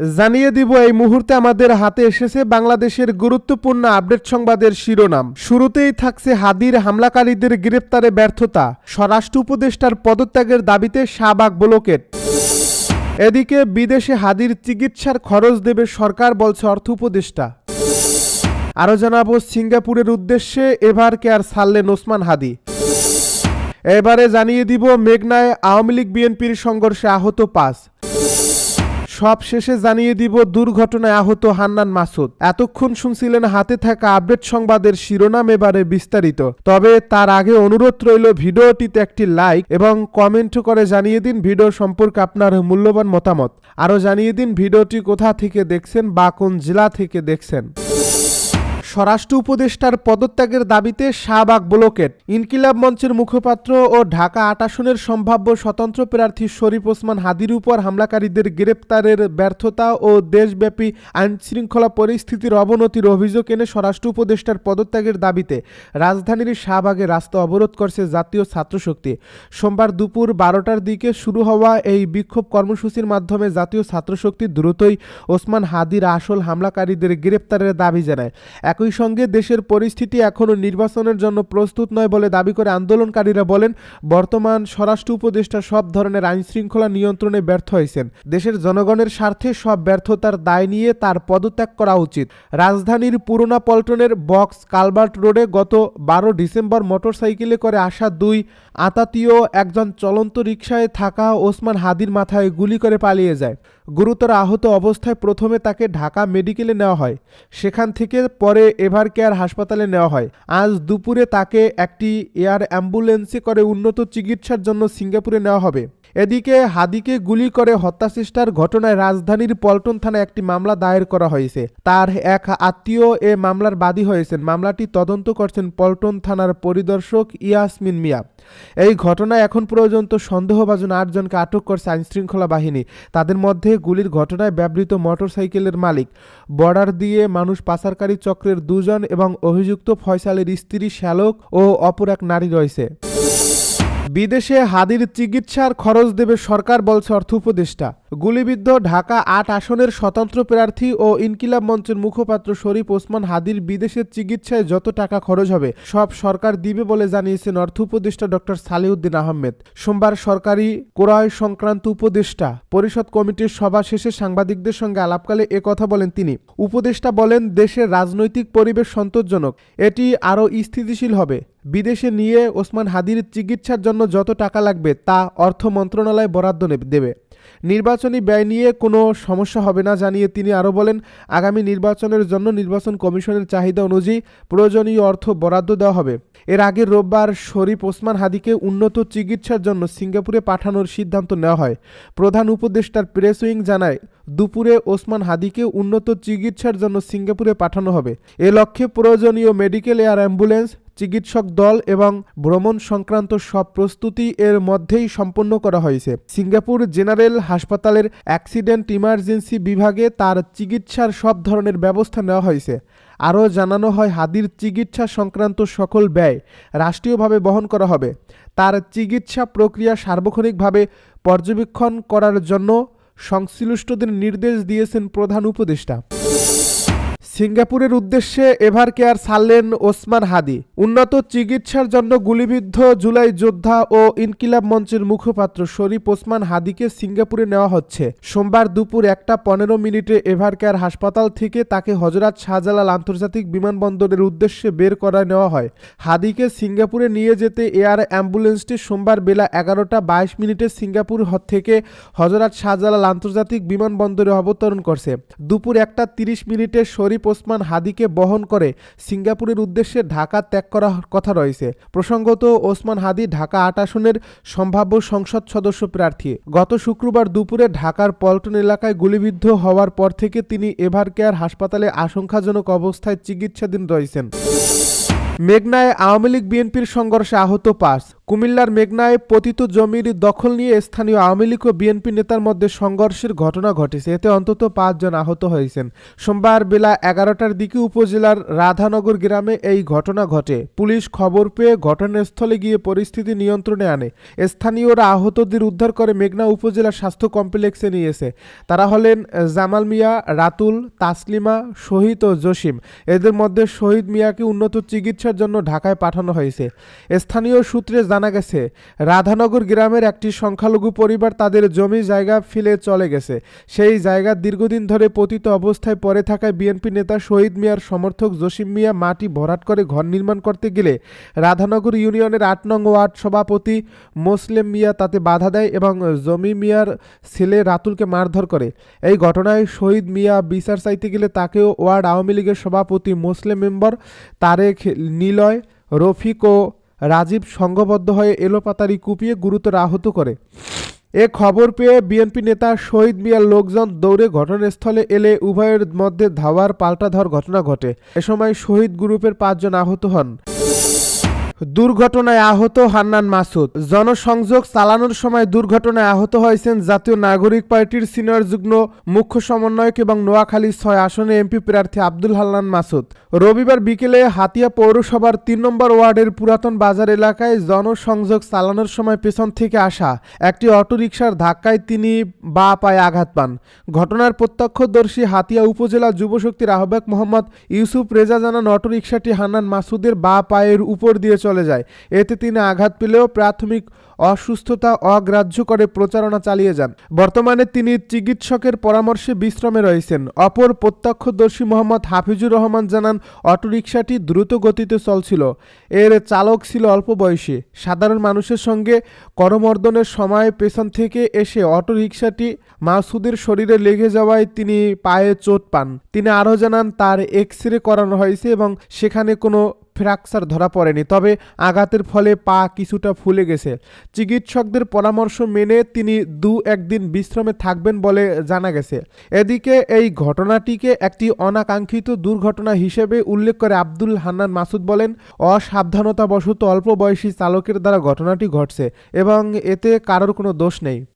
জানিয়ে দিব, এই মুহূর্তে আমাদের হাতে এসেছে বাংলাদেশের গুরুত্বপূর্ণ আপডেট সংবাদের শিরোনাম। শুরুতেই থাকছে হাদির হামলাকারীদের গ্রেপ্তারে ব্যর্থতা। স্বরাষ্ট্র উপদেষ্টার পদত্যাগের দাবিতে শাহবাগ ব্লকেট এদিকে বিদেশে হাদির চিকিৎসার খরচ দেবে সরকার, বলছে অর্থ উপদেষ্টা। আরও জানাব, সিঙ্গাপুরের উদ্দেশ্যে এবার কেয়ার ছাড়লেন ওসমান হাদি। এবারে জানিয়ে দিব, মেঘনায় আওয়ামী লীগ বিএনপির সংঘর্ষে আহত পাঁচ। সব শেষে জানিয়ে দিব, দুর্ঘটনায় আহত হান্নান মাসুদ। এতক্ষণ শুনছিলেন হাতে থাকা আপডেট সংবাদের শিরোনাম এবারে বিস্তারিত। তবে তার আগে অনুরোধ রইল ভিডিওটিতে একটি লাইক এবং কমেন্ট করে জানিয়ে দিন ভিডিও সম্পর্কে আপনার মূল্যবান মতামত। আরও জানিয়ে দিন ভিডিওটি কোথা থেকে দেখছেন বা কোন জেলা থেকে দেখছেন। স্বরাষ্ট্র উপদেষ্টার পদত্যাগের দাবিতে শাহবাগ ব্লকেট ইনকিলাব মঞ্চের মুখপাত্র ও ঢাকা আট আসনের সম্ভাব্য স্বতন্ত্র প্রার্থী শরীফ ওসমান হাদির উপর হামলাকারীদের গ্রেপ্তারের ব্যর্থতা ও দেশব্যাপী আইনশৃঙ্খলা পরিস্থিতির অবনতির অভিযোগ এনে স্বরাষ্ট্র উপদেষ্টার পদত্যাগের দাবিতে রাজধানীর শাহবাগে রাস্তা অবরোধ করছে জাতীয় ছাত্রশক্তি। সোমবার দুপুর বারোটার দিকে শুরু হওয়া এই বিক্ষোভ কর্মসূচির মাধ্যমে জাতীয় ছাত্রশক্তি দ্রুতই ওসমান হাদির আসল হামলাকারীদের গ্রেপ্তারের দাবি জানায়। একই সঙ্গে দেশের পরিস্থিতি এখনও নির্বাচনের জন্য প্রস্তুত নয় বলে দাবি করে আন্দোলনকারীরা বলেন, বর্তমান স্বরাষ্ট্র উপদেষ্টা সব ধরনের আইন শৃঙ্খলা নিয়ন্ত্রণে ব্যর্থ হয়েছেন। দেশের জনগণের স্বার্থে সব ব্যর্থতার দায় নিয়ে তার পদত্যাগ করা উচিত। রাজধানীর পুরোনা পল্টনের বক্স কালবার্ট রোডে গত বারো ডিসেম্বর মোটরসাইকেলে করে আসা দুই আতাতীয় একজন চলন্ত রিকশায় থাকা ওসমান হাদির মাথায় গুলি করে পালিয়ে যায়। গুরুতর আহত অবস্থায় প্রথমে তাকে ঢাকা মেডিকেলে নেওয়া হয়। সেখান থেকে পরে এভার কেয়ার হাসপাতালে নেওয়া হয়। আজ দুপুরে তাকে একটি এয়ার অ্যাম্বুলেন্সে করে উন্নত চিকিৎসার জন্য সিঙ্গাপুরে নেওয়া হবে। এদিকে হাদিকে গুলি করে হত্যাচেষ্টার ঘটনায় রাজধানীর পল্টন থানায় একটি মামলা দায়ের করা হয়েছে। তার এক আত্মীয় এ মামলার বাদী হয়েছেন। মামলাটি তদন্ত করছেন পল্টন থানার পরিদর্শক ইয়াসমিন মিয়া। এই ঘটনায় এখন পর্যন্ত সন্দেহভাজন আটজনকে আটক করছে আইনশৃঙ্খলা বাহিনী। তাদের মধ্যে গুলির ঘটনায় ব্যবহৃত মোটরসাইকেলের মালিক। বর্ডার দিয়ে মানুষ পাচারকারী চক্রের দুজন এবং অভিযুক্ত ফয়সালের স্ত্রী শ্যালক ও অপর এক নারী রয়েছে। বিদেশে হাদির চিকিৎসার খরচ দেবে সরকার বলছে অর্থ উপদেষ্টা। গুলিবিদ্ধ ঢাকা আট আসনের স্বতন্ত্র প্রার্থী ও ইনকিলাব মঞ্চের মুখপাত্র শরীফ ওসমান হাদির বিদেশের চিকিৎসায় যত টাকা খরচ হবে, সব সরকার দিবে বলে জানিয়েছেন অর্থ উপদেষ্টা ডক্টর সালেউদ্দিন আহমেদ। সোমবার সরকারি ক্রয় সংক্রান্ত উপদেষ্টা পরিষদ কমিটির সভা শেষে সাংবাদিকদের সঙ্গে আলাপকালে কথা বলেন তিনি। উপদেষ্টা বলেন দেশের রাজনৈতিক পরিবেশ সন্তোষজনক, এটি আরও স্থিতিশীল হবে। বিদেশে নিয়ে ওসমান হাদির চিকিৎসার জন্য যত টাকা লাগবে তা অর্থ মন্ত্রণালয় বরাদ্দ দেবে নির্বাচনী ব্যয় নিয়ে কোনো সমস্যা হবে না জানিয়ে তিনি আরও বলেন, আগামী নির্বাচনের জন্য নির্বাচন কমিশনের চাহিদা অনুযায়ী প্রয়োজনীয় অর্থ বরাদ্দ দেওয়া হবে। এর আগে রোববার শরীফ ওসমান হাদিকে উন্নত চিকিৎসার জন্য সিঙ্গাপুরে পাঠানোর সিদ্ধান্ত নেওয়া হয়। প্রধান উপদেষ্টার প্রেস উইং জানায়, দুপুরে ওসমান হাদিকে উন্নত চিকিৎসার জন্য সিঙ্গাপুরে পাঠানো হবে। এ লক্ষ্যে প্রয়োজনীয় মেডিকেল এয়ার অ্যাম্বুলেন্স, চিকিৎসক দল এবং ভ্রমণ সংক্রান্ত সব প্রস্তুতি এর মধ্যেই সম্পন্ন করা হয়েছে। সিঙ্গাপুর জেনারেল হাসপাতালের অ্যাক্সিডেন্ট ইমার্জেন্সি বিভাগে তার চিকিৎসার সব ধরনের ব্যবস্থা নেওয়া হয়েছে। আরও জানানো হয়, হাদির চিকিৎসা সংক্রান্ত সকল ব্যয় রাষ্ট্রীয়ভাবে বহন করা হবে। তার চিকিৎসা প্রক্রিয়া সার্বক্ষণিকভাবে পর্যবেক্ষণ করার জন্য সংশ্লিষ্টদের নির্দেশ দিয়েছেন প্রধান উপদেষ্টা। সিঙ্গাপুরের উদ্দেশ্যে এভার কেয়ার ছাড়লেন ওসমান হাদি। উন্নত চিকিৎসার জন্য গুলিবিদ্ধ জুলাই যোদ্ধা ও ইনকিলাব মঞ্চের মুখপাত্র শরীফ ওসমান হাদিকে সিঙ্গাপুরে নেওয়া হচ্ছে। সোমবার দুপুর একটা পনেরো মিনিটে এভার কেয়ার হাসপাতাল থেকে তাকে হজরত শাহজালাল আন্তর্জাতিক বিমানবন্দরের উদ্দেশ্যে বের করা নেওয়া হয়। হাদিকে সিঙ্গাপুরে নিয়ে যেতে এয়ার অ্যাম্বুলেন্সটি সোমবার বেলা এগারোটা বাইশ মিনিটে সিঙ্গাপুর থেকে হজরত শাহজালাল আন্তর্জাতিক বিমানবন্দরে অবতরণ করছে। দুপুর একটা তিরিশ মিনিটে শরীফ ওসমান হাদিকে বহন করে সিঙ্গাপুরের উদ্দেশ্যে ঢাকা ত্যাগ করার কথা রয়েছে। প্রসঙ্গত, ওসমান হাদি ঢাকা আট আসনের সম্ভাব্য সংসদ সদস্য প্রার্থী। গত শুক্রবার দুপুরে ঢাকার পল্টন এলাকায় গুলিবিদ্ধ হওয়ার পর থেকে তিনি এভার কেয়ার হাসপাতালে আশঙ্কাজনক অবস্থায় চিকিৎসাধীন রয়েছেন। মেঘনায় আওয়ামী লীগ বিএনপির সংঘর্ষে আহত পাঁচ। কুমিল্লার মেঘনায় পতিত জমির দখল নিয়ে স্থানীয় আওয়ামী লীগ ও বিএনপি নেতার মধ্যে সংঘর্ষের ঘটনা ঘটেছে। এতে অন্তত পাঁচজন আহত হয়েছেন। সোমবার বেলা এগারোটার দিকে উপজেলার রাধানগর গ্রামে এই ঘটনা ঘটে। পুলিশ খবর পেয়ে ঘটনাস্থলে গিয়ে পরিস্থিতি নিয়ন্ত্রণে আনে। স্থানীয়রা আহতদের উদ্ধার করে মেঘনা উপজেলা স্বাস্থ্য কমপ্লেক্সে নিয়েছে তারা হলেন জামাল মিয়া, রাতুল, তাসলিমা, শহীদ ও জসিম। এদের মধ্যে শহীদ মিয়াকে উন্নত চিকিৎসার জন্য ঢাকায় পাঠানো হয়েছে। স্থানীয় সূত্রে জানা গেছে, রাধানগর গ্রামের একটি সংখ্যালঘু পরিবার তাদের জমি জায়গা ফেলে চলে গেছে। সেই জায়গা দীর্ঘদিন ধরে পতিত অবস্থায় পড়ে থাকায় বিএনপি নেতা শহীদ মিয়ার সমর্থক জসিম মিয়া মাটি ভরাট করে ঘর নির্মাণ করতে গেলে রাধানগর ইউনিয়নের আট নং ওয়ার্ড সভাপতি মোসলেম মিয়া তাতে বাধা দেয় এবং জমি মিয়ার ছেলে রাতুলকে মারধর করে। এই ঘটনায় শহীদ মিয়া বিচার চাইতে গেলে তাকেও ওয়ার্ড আওয়ামী লীগের সভাপতি মুসলিম মেম্বার তারেক নিলয়, রফিক ও রাজীব সংঘবদ্ধ হয়ে এলোপাতারি কুপিয়ে গুরুতর আহত করে। এ খবর পেয়ে বিএনপি নেতা শহীদ মিয়ার লোকজন দৌড়ে ঘটনাস্থলে এলে উভয়ের মধ্যে ধাওয়ার পাল্টাধর ঘটনা ঘটে। এ সময় শহীদ গ্রুপের পাঁচজন আহত হন। দুর্ঘটনায় আহত হান্নান মাসুদ। জনসংযোগ চালানোর সময় দুর্ঘটনায় আহত হয়েছেন জাতীয় নাগরিক পার্টির সিনিয়র যুগ্ম মুখ্য সমন্বয়ক এবং নোয়াখালী ছয় আসনে এমপি প্রার্থী আব্দুল হান্নান মাসুদ। রবিবার বিকেলে হাতিয়া পৌরসভার তিন নম্বর ওয়ার্ডের পুরাতন বাজার এলাকায় জনসংযোগ চালানোর সময় পেছন থেকে আসা একটি অটোরিকশার ধাক্কায় তিনি বা পায়ে আঘাত পান। ঘটনার প্রত্যক্ষদর্শী হাতিয়া উপজেলা যুবশক্তির আহ্বায়ক মোহাম্মদ ইউসুফ রেজা জানান, অটোরিকশাটি হান্নান মাসুদের বা পায়ের উপর দিয়ে চলে যায়। এতে তিনি আঘাত পেলেও প্রাথমিক অসুস্থতা অগ্রাহ্য করে প্রচারণা চালিয়ে যান। বর্তমানে তিনি চিকিৎসকের পরামর্শে বিশ্রামে রয়েছেন। অপর প্রত্যক্ষদর্শী মোহাম্মদ হাফিজুর রহমান জানান, অটোরিকশাটি দ্রুত গতিতে চলছিল। এর চালক ছিল অল্প বয়সী। সাধারণ মানুষের সঙ্গে করমর্দনের সময় পেছন থেকে এসে অটোরিকশাটি মাসুদের শরীরে লেগে যাওয়ায় তিনি পায়ে চোট পান। তিনি আরও জানান, তার এক্স রে করানো হয়েছে এবং সেখানে কোনো ফ্র্যাকচার ধরা পড়েনি, তবে আঘাতের ফলে পা কিছুটা ফুলে গেছে। চিকিৎসকদের পরামর্শ মেনে তিনি দু একদিন বিশ্রামে থাকবেন বলে জানা গেছে। এদিকে এই ঘটনাটিকে একটি অনাকাঙ্ক্ষিত দুর্ঘটনা হিসেবে উল্লেখ করে আব্দুল হান্নান মাসুদ বলেন, অসাবধানতাবশত অল্প বয়সী চালকের দ্বারা ঘটনাটি ঘটছে এবং এতে কারোর কোনো দোষ নেই।